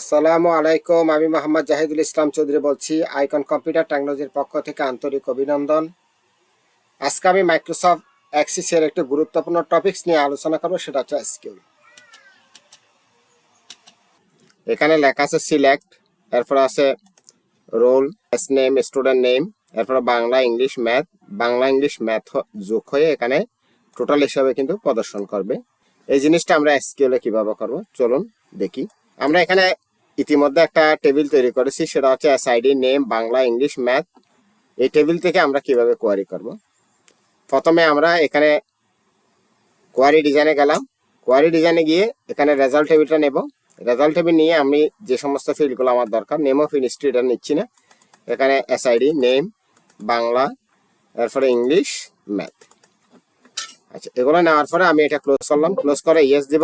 আসসালামু আলাইকুম, আমি মোহাম্মদ জাহিদুল ইসলাম চৌধুরী বলছি, আইকন কম্পিউটার টেকনোলজির পক্ষ থেকে আন্তরিক অভিনন্দন। আজকে আমি মাইক্রোসফট অ্যাক্সিসের একটি গুরুত্বপূর্ণ টপিকস নিয়ে আলোচনা করব, সেটা হচ্ছে স্কিল। এখানে লেখা আছে সিলেক্ট, এরপর আছে roll as name, student name, এরপর Bangla, English, math, Bangla, English, math যোগ হয়ে এখানে টোটাল হিসাবে কিন্তু প্রদর্শন করবে। এই জিনিসটা আমরা এসকিউলে কীভাবে করব, চলুন দেখি। আমরা এখানে ইতিমধ্যে একটা টেবিল তৈরি করেছি, সেটা হচ্ছে SID name Bangla English math এই টেবিল থেকে আমরা কীভাবে কোয়ারি করব? প্রথমে আমরা এখানে কোয়ারি ডিজাইনে গেলাম। কোয়ারি ডিজাইনে গিয়ে এখানে রেজাল্ট টেবিলটা নেব। রেজাল্ট টেবিল নিয়ে আমি যে সমস্ত ফিল্ডগুলো আমার দরকার নেম অফ ইনস্টিটিউট নিচ্ছি না। এখানে এসআইডি নেম বাংলা, এরপরে ইংলিশ ম্যাথ আচ্ছা এগুলো নেওয়ার পরে আমি এটা ক্লোজ করলাম। ক্লোজ করে ইয়েস দিব।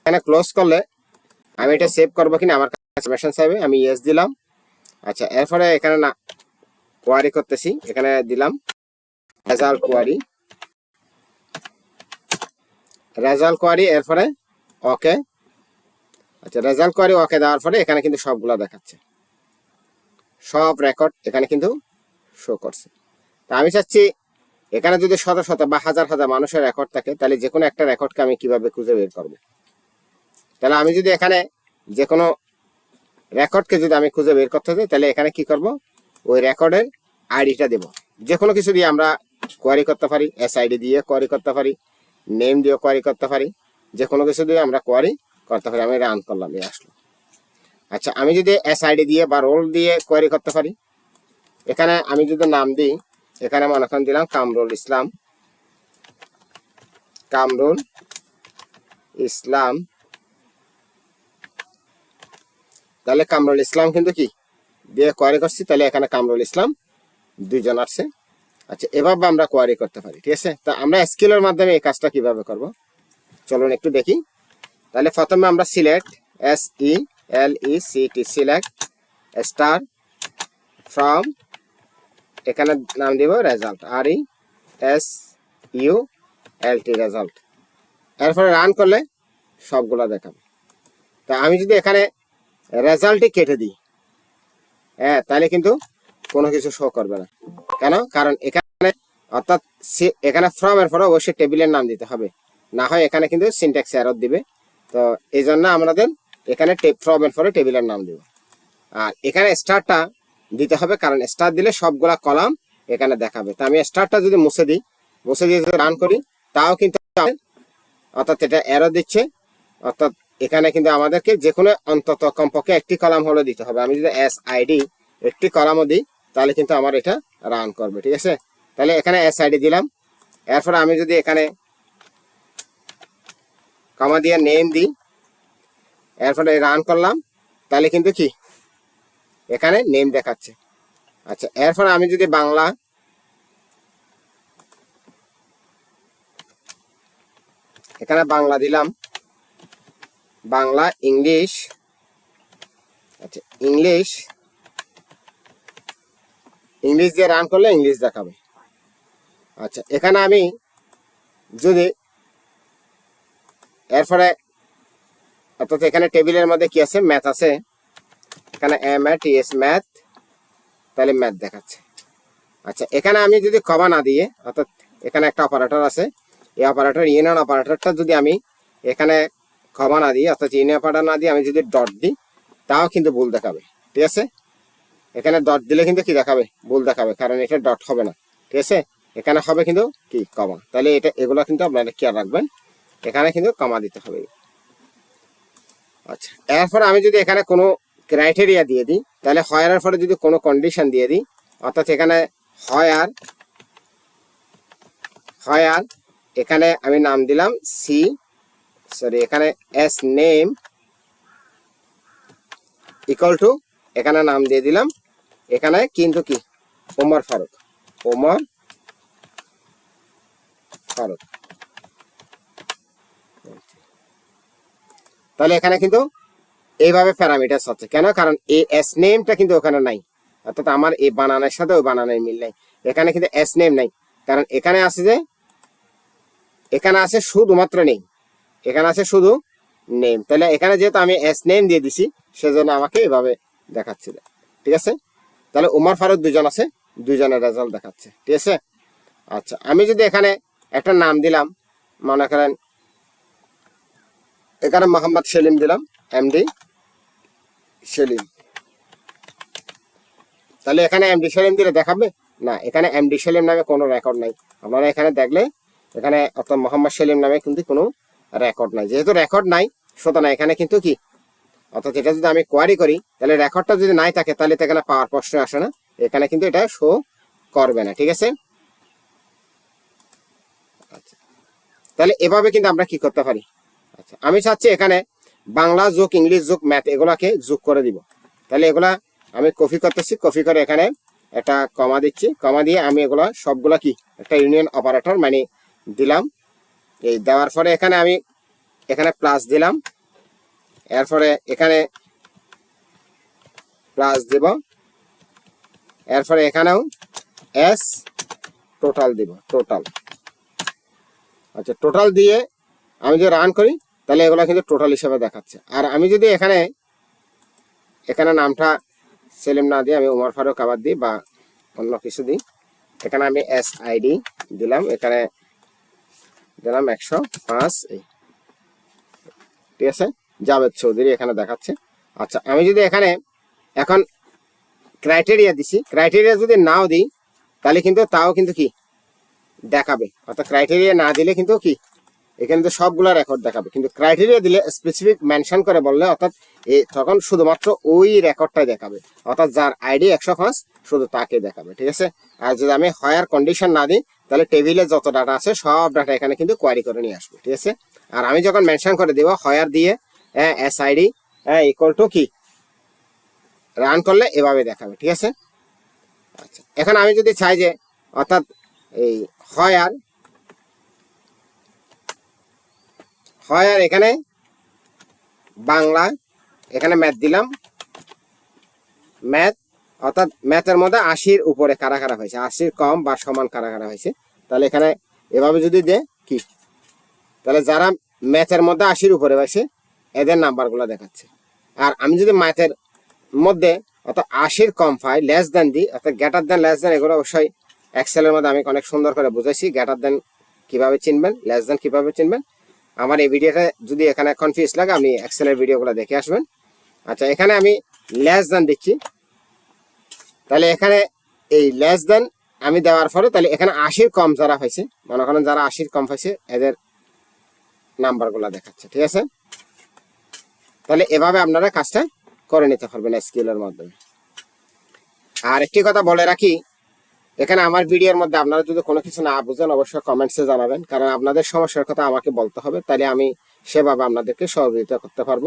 এখানে ক্লোজ করলে আমি এটা সেভ করব কিনা? আমার কাছে মেশন আমি ইয়েস দিলাম। আচ্ছা এরপরে এখানে না কোয়ারি করতেছি। এখানে দিলাম রেজাল্ট কোয়ারি রেজাল্ট কোয়ারি এরপরে ওকে আচ্ছা রেজাল্ট কোয়ারি ওকে দেওয়ার পরে এখানে কিন্তু সবগুলা দেখাচ্ছে। সব রেকর্ড এখানে কিন্তু শো করছে। তা আমি চাচ্ছি এখানে যদি শত শত বা হাজার হাজার মানুষের রেকর্ড থাকে তাহলে যে কোনো একটা রেকর্ডকে আমি কীভাবে খুঁজে বের করব? তাহলে আমি যদি এখানে যে কোনো রেকর্ডকে যদি আমি খুঁজে বের করতে চাই, তাহলে এখানে কি করব? ওই রেকর্ডের আইডিটা দেব। যে কোনো কিছু দিয়ে আমরা কোয়ারি করতে পারি এস আইডি দিয়ে কোয়ারি করতে পারি নেম দিয়ে কোয়ারি করতে পারি যে কোনো কিছু দিয়ে আমরা কোয়ারি করতে পারি। আমি রান করলাম এই আসলো। আচ্ছা আমি যদি এস আইডি দিয়ে বা রোল দিয়ে কোয়ারি করতে পারি, এখানে আমি যদি নাম দিই, এখানে মনে করেন দিলাম কামরুল ইসলাম। কামরুল ইসলাম তাহলে কামরুল ইসলাম কিন্তু কি? দিয়ে কোয়ারি করছি, তাহলে এখানে কামরুল ইসলাম দুইজন আসছে আচ্ছা এভাবে আমরা কোয়ারি করতে পারি, ঠিক আছে? তা আমরা স্কিলের মাধ্যমে এই কাজটা কীভাবে করব? চলুন একটু দেখি। তাহলে প্রথমে আমরা select S E L E C T select star from, এখানে নাম দিব result R E S U L T result. এরপরে রান করলে সবগুলো দেখাবে। তা আমি যদি এখানে রেজাল্টই কেটে দিই। হ্যাঁ তাহলে কিন্তু কোনো কিছু শো করবে না। কেন? কারণ এখানে, অর্থাৎ এখানে ফ্রম এর পরে অবশ্যই টেবিলের নাম দিতে হবে। না হয় এখানে কিন্তু সিনট্যাক্স এরর দিবে। তো এই জন্য আমাদের এখানে ফ্রম এর পরে টেবিলের নাম দিব। আর এখানে স্টারটা দিতে হবে, কারণ স্টার দিলে সবগুলা কলাম এখানে দেখাবে। তো আমি স্টারটা যদি মুছে দিই, মুছে দিয়ে যদি রান করি, তাও কিন্তু, অর্থাৎ এটা এরর দিচ্ছে। অর্থাৎ এখানে কিন্তু আমাদেরকে যে কোনো অন্তত কমপক্ষে একটি কলাম হলে দিতে হবে। আমি যদি এস আইডি একটি কলামও দিই, তাহলে কিন্তু আমার এটা রান করবে, ঠিক আছে? তাহলে এখানে এস আইডি দিলাম। এরপরে আমি যদি এখানে কমা দিয়ে নেম দিই, এরপরে রান করলাম, তাহলে কিন্তু কি? এখানে নেম দেখাচ্ছে। আচ্ছা এরপরে আমি যদি বাংলা এখানে বাংলা দিলাম বাংলা, ইংলিশ আচ্ছা ইংলিশ ইংলিশ দিয়ে রান করলে ইংলিশ দেখাবে। আচ্ছা এখানে আমি যদি এরপরে, অর্থাৎ এখানে টেবিলের মধ্যে কি আছে? ম্যাথ আছে। এখানে এম এ এস ম্যাথ তাহলে ম্যাথ দেখাচ্ছে। আচ্ছা এখানে আমি যদি কমা না দিয়ে, অর্থাৎ এখানে একটা অপারেটর আছে, এই অপারেটর ইউনিয়ন অপারেটরটা যদি আমি এখানে ক্ষমা না দিই অর্থাৎ অপারেটর না দিয়ে আমি যদি ডট দিই, তাও কিন্তু ভুল দেখাবে। ঠিক আছে? এখানে ডট দিলে কিন্তু কি দেখাবে? ভুল দেখাবে, কারণ এটা ডট হবে না। ঠিক আছে? এখানে হবে কিন্তু কি? কমা। তাহলে এটা, এগুলো কিন্তু আপনারা খেয়াল রাখবেন। এখানে কিন্তু কমা দিতে হবে। আচ্ছা এরপর আমি যদি এখানে কোনো ক্রাইটেরিয়া দিয়ে দিই, তাহলে হয় হয়ারের পরে যদি কোনো কন্ডিশন দিয়ে দিই, অর্থাৎ এখানে হয়ার হয়ার এখানে আমি নাম দিলাম সি সরি এখানে এস নেম ইকুয়াল টু এখানে নাম দিয়ে দিলাম। এখানে কিন্তু কি? ওমর ফারুক। ওমর ফারুক। তাহলে এখানে কিন্তু এইভাবে প্যারামিটার হচ্ছে। কেন? কারণ এই এস নেমটা কিন্তু ওখানে নাই। অর্থাৎ আমার এই বানানের সাথে ওই বানানের মিল নাই। এখানে কিন্তু এস নেম নাই। কারণ এখানে আছে যে, এখানে আছে শুধুমাত্র নেই এখানে আছে শুধু নেম তাহলে এখানে যেহেতু আমি এস নেম দিয়ে দিছি, সেজন্য আমাকে এভাবে দেখাচ্ছে ঠিক আছে? তাহলে উমর ফারুক দুজন আছে, দুজনের রেজাল্ট দেখাচ্ছে। ঠিক আছে? আচ্ছা আমি যদি এখানে একটা নাম দিলাম, মনে করেন এখানে মোহাম্মদ সেলিম দিলাম এমডি সেলিম। তাহলে এখানে এমডি সেলিম দিলে দেখাবে? না, এখানে এমডি সেলিম নামে কোনো রেকর্ড নাই। আপনারা এখানে দেখলে, এখানে অর্থাৎ মোহাম্মদ সেলিম নামে কিন্তু কোনো রেকর্ড নাই। যেহেতু রেকর্ড নাই, সুতরাং এখানে কিন্তু কি? অর্থাৎ এটা যদি আমি কোয়ারি করি, তাহলে রেকর্ডটা যদি নাই থাকে, তাহলে তো এখানে পাওয়ার প্রশ্ন আসে না। এখানে কিন্তু এটা শো করবে না, ঠিক আছে? আচ্ছা। তাহলে এভাবে কিন্তু আমরা কি করতে পারি? আচ্ছা আমি চাচ্ছি এখানে বাংলা যোগ, ইংলিশ যোগ ম্যাথ এগুলাকে যোগ করে দিব। তাহলে এগুলা আমি কপি করতেছি কপি করে এখানে একটা কমা দিচ্ছি। কমা দিয়ে আমি এগুলা সবগুলা কি? একটা ইউনিয়ন অপারেটর মানে দিলাম। এই দেওয়ার পরে এখানে আমি এখানে প্লাস দিলাম। এরপরে এখানে প্লাস দেব। এরপরে এখানেও এস টোটাল দিব টোটাল আচ্ছা টোটাল দিয়ে আমি যদি রান করি, তাহলে এগুলো কিন্তু টোটাল হিসেবে দেখাচ্ছে। আর আমি যদি এখানে এখানে নামটা সেলিম না দিয়ে আমি উমর ফারুক আবার দিই বা অন্য কিছু দিই, এখানে আমি এস আইডি দিলাম। এখানে দিলাম একশো পাঁচ এই। ঠিক আছে? জাভেদ চৌধুরী, এখানে দেখাচ্ছে। আচ্ছা আমি যদি এখানে এখন ক্রাইটেরিয়া দিছি ক্রাইটেরিয়া যদি নাও দিই, তাহলে কিন্তু তাও কিন্তু কি? দেখাবে। অর্থাৎ ক্রাইটেরিয়া না দিলে কিন্তু কি? এখানে তো সবগুলা রেকর্ড দেখাবে। কিন্তু ক্রাইটেরিয়া দিলে স্পেসিফিক মেনশন করে বললে অর্থাৎ তখন শুধুমাত্র ওই রেকর্ডটাই দেখাবে। অর্থাৎ যার আইডি একশো পাঁচ, শুধু তাকে দেখাবে, ঠিক আছে? আর যদি আমি হায়ার কন্ডিশন না দিই, তাহলে টেবিলে যত ডাটা আছে, সব ডাটা এখানে কিন্তু কোয়ারি করে নিয়ে আসবে, ঠিক আছে? আর আমি যখন মেনশন করে দেবো হায়ার দিয়ে হ্যাঁ এস আইডি হ্যাঁ ইকুয়াল টু কি? রান করলে এভাবে দেখাবে, ঠিক আছে? আচ্ছা এখন আমি যদি চাই যে, অর্থাৎ এই হয় আর হয় আর এখানে বাংলা, এখানে ম্যাথ দিলাম। ম্যাথ অর্থাৎ ম্যাথের মধ্যে আশির উপরে কারা কারা হয়েছে? আশির কম বা সমান কারা কারা হয়েছে? তাহলে এখানে এভাবে যদি দে, কি? তাহলে যারা ম্যাথের মধ্যে আশির উপরে হয়েছে, এদের নাম্বারগুলো দেখাচ্ছে। আর আমি যদি ম্যাথের মধ্যে, অর্থাৎ আশির কম পাই লেস দেন দিই অর্থাৎ গ্যাটার দেন লেস দেন এগুলো অবশ্যই এক্সেলের মধ্যে আমি অনেক সুন্দর করে বুঝাইছি গ্যাটার দেন কীভাবে চিনবেন লেস দেন কীভাবে চিনবেন আমার এই ভিডিওটা যদি এখানে কনফিউজ লাগে, আপনি এক্সেলের ভিডিওগুলো দেখে আসবেন। আচ্ছা এখানে আমি লেস দেন দিচ্ছি। তাহলে এখানে এই লেস দেন আমি দেওয়ার পরে, তাহলে এখানে আশির কম যারা হয়েছে মনে করেন যারা আশির কম হয়েছে এদের নাম্বারগুলো দেখাচ্ছে, ঠিক আছে? তাহলে এভাবে আপনারা কাজটা করে নিতে পারবেন স্কিলের মাধ্যমে। আর একটি কথা বলে রাখি এখানে আমার ভিডিওর মধ্যে আপনারা যদি কোনো কিছু না বুঝেন, অবশ্যই কমেন্টসে জানাবেন। কারণ আপনাদের সমস্যার কথা আমাকে বলতে হবে, তাহলে আমি সেভাবে আপনাদেরকে সহযোগিতা করতে পারব।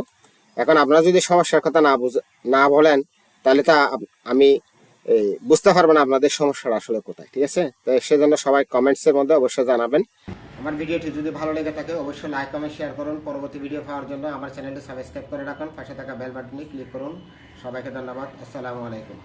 এখন আপনারা যদি সমস্যার কথা না বুঝ, না বলেন, তাহলে তা আমি বুঝতে পারব না আপনাদের সমস্যাটা আসলে কোথায়, ঠিক আছে? তো সেজন্য সবাই কমেন্টসের মধ্যে অবশ্যই জানাবেন। আমার ভিডিওটি যদি ভালো লেগে থাকে, অবশ্যই লাইক কমেন্ট শেয়ার করুন। পরবর্তী ভিডিও পাওয়ার জন্য আমার চ্যানেলটি সাবস্ক্রাইব করে রাখুন। পাশে থাকা বেল বাটনে ক্লিক করুন। সবাইকে ধন্যবাদ। আসসালামু আলাইকুম।